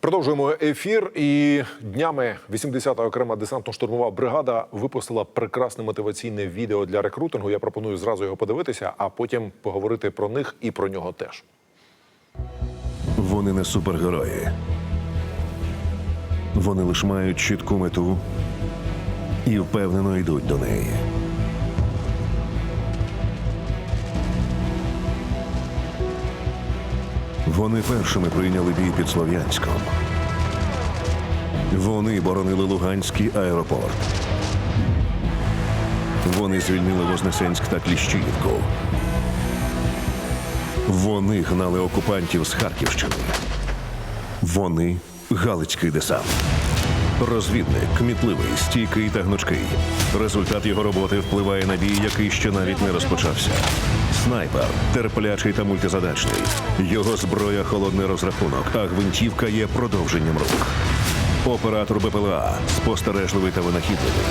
Продовжуємо ефір. І днями 80-та окрема десантно-штурмова бригада випустила прекрасне мотиваційне відео для рекрутингу. Я пропоную зразу його подивитися, а потім поговорити про них і про нього теж. Вони не супергерої. Вони лише мають чітку мету і впевнено йдуть до неї. Вони першими прийняли бій під Слов'янськом. Вони боронили Луганський аеропорт. Вони звільнили Вознесенськ та Кліщіївку. Вони гнали окупантів з Харківщини. Вони Галицький десант. Розвідник, кмітливий, стійкий та гнучкий. Результат його роботи впливає на бій, який ще навіть не розпочався. Снайпер, терплячий та мультизадачний. Його зброя холодний розрахунок, а гвинтівка є продовженням рук. Оператор БПЛА спостережливий та винахідливий.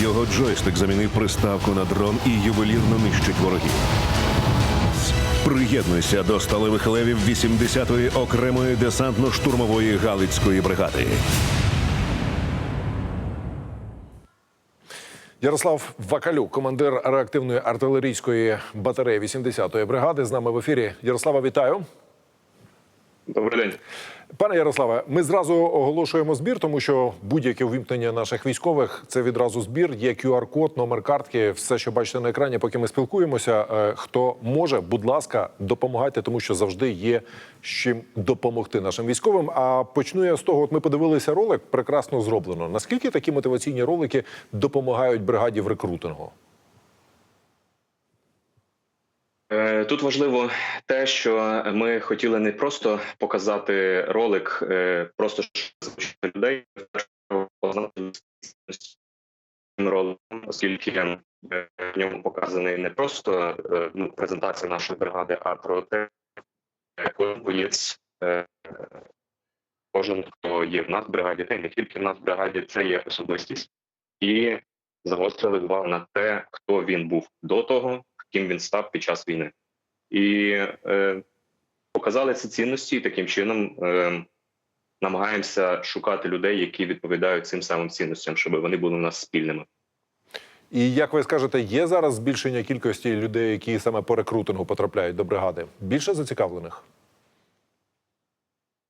Його джойстик замінив приставку на дрон і ювелірно нищить ворогів. Приєднуйся до сталевих левів 80-ї окремої десантно-штурмової галицької бригади. Ярослав Вакалюк, командир реактивної артилерійської батареї 80-ї бригади, з нами в ефірі. Ярослава, вітаю. Добрий день. Пане Ярославе, ми зразу оголошуємо збір, тому що будь-яке увімкнення наших військових це відразу збір. Є QR-код, номер картки, все, що бачите на екрані, поки ми спілкуємося. Е, Хто може, будь ласка, допомагайте, тому що завжди є з чим допомогти нашим військовим. А почну я з того, от ми подивилися ролик, прекрасно зроблено. Наскільки такі мотиваційні ролики допомагають бригаді в рекрутингу? Е, Тут важливо те, що ми хотіли не просто показати ролик, е, просто людей роликом, оскільки е, в ньому показаний не просто е, ну, презентація нашої бригади, а про те, е, боєць, е, кожен, хто є в нас в бригаді, та не тільки в нас в бригаді, це є особистість, і загострили увагу на те, хто він був до того, ким він став під час війни, і е, показали ці цінності, і таким чином е, намагаємося шукати людей, які відповідають цим самим цінностям, щоб вони були у нас спільними. І як ви скажете, є зараз збільшення кількості людей, які саме по рекрутингу потрапляють до бригади? Більше зацікавлених?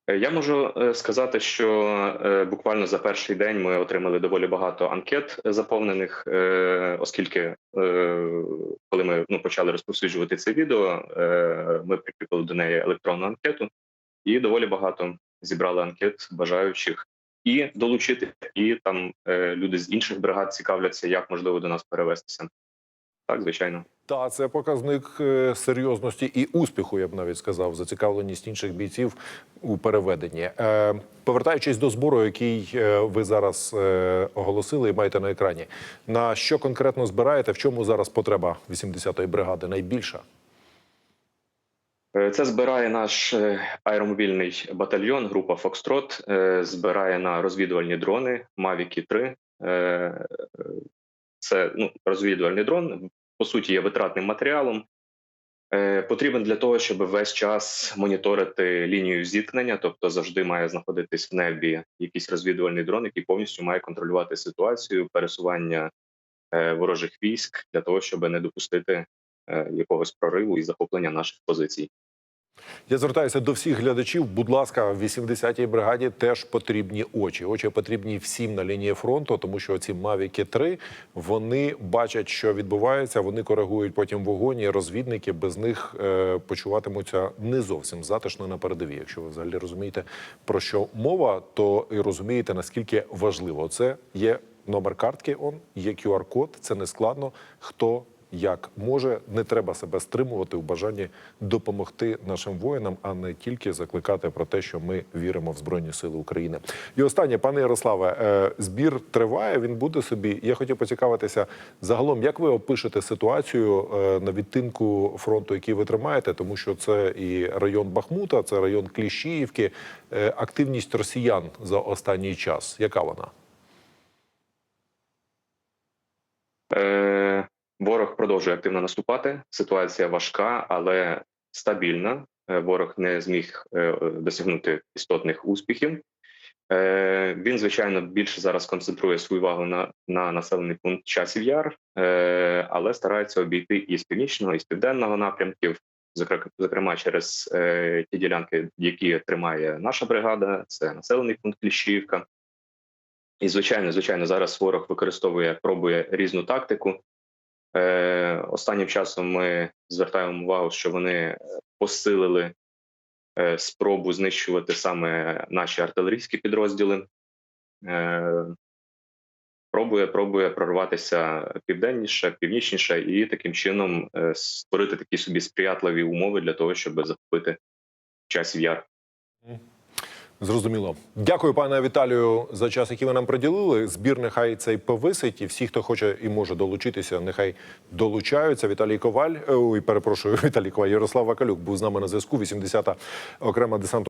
Е, Я можу е, сказати, що е, буквально за перший день ми отримали доволі багато анкет заповнених, оскільки коли ми ну, почали розповсюджувати це відео, ми прикріпили до неї електронну анкету, і доволі багато зібрали анкет бажаючих і долучити, і там люди з інших бригад цікавляться, як можливо до нас перевестися. Так, звичайно. Та це показник е, серйозності і успіху, я б навіть сказав, зацікавленість інших бійців у переведенні. Е, повертаючись до збору, який е, ви зараз оголосили і маєте на екрані, на що конкретно збираєте? В чому зараз потреба 80-ї бригади найбільша? Це збирає наш аеромобільний батальйон, група Фокстрот, збирає на розвідувальні дрони Mavic 3. Е, Це ну, розвідувальний дрон, по суті, є витратним матеріалом. Е, Потрібен для того, щоб весь час моніторити лінію зіткнення, тобто завжди має знаходитись в небі якийсь розвідувальний дрон, який повністю має контролювати ситуацію пересування е, ворожих військ для того, щоб не допустити е, якогось прориву і захоплення наших позицій. Я звертаюся до всіх глядачів. Будь ласка, в 80-й бригаді теж потрібні очі. Очі потрібні всім на лінії фронту, тому що ці Мавіки 3 вони бачать, що відбувається. Вони коригують потім вогонь. і Розвідники без них е, почуватимуться не зовсім затишно на передовій. Якщо ви взагалі розумієте про що мова, то і розумієте наскільки важливо це є номер картки. Он є QR-код. Це не складно. Хто як може, не треба себе стримувати у бажанні допомогти нашим воїнам, а не тільки закликати про те, що ми віримо в Збройні Сили України. І останнє, пане Ярославе, е, збір триває. Він буде собі. Я хотів поцікавитися загалом, як ви опишете ситуацію е, на відтинку фронту, який ви тримаєте, тому що це і район Бахмута, це район Кліщіївки. Е, Активність росіян за останній час. Яка вона? Продовжує активно наступати. Ситуація важка, але стабільна. Е, ворог не зміг е, досягнути істотних успіхів. Е, Він, звичайно, більше зараз концентрує свою увагу на, на населений пункт часів яр, е, але старається обійти і з північного, і з південного напрямків, зокрема, через е, ті ділянки, які тримає наша бригада, це населений пункт Кліщівка. І, звичайно, звичайно, зараз ворог використовує, пробує різну тактику. Е, останнім часом ми звертаємо увагу, що вони е, посилили е, спробу знищувати саме наші артилерійські підрозділи. Пробує, пробує прорватися південніше, північніше і таким чином створити такі собі сприятливі умови для того, щоб захопити часів яр. Зрозуміло. Дякую, пане Віталію, за час, який ви нам приділили. Збір нехай цей повисить, і всі, хто хоче і може долучитися, нехай долучаються. Віталій Коваль, е, ой, перепрошую, Віталій Коваль, Ярослав Вакалюк був з нами на зв'язку. 80-та окрема десанту.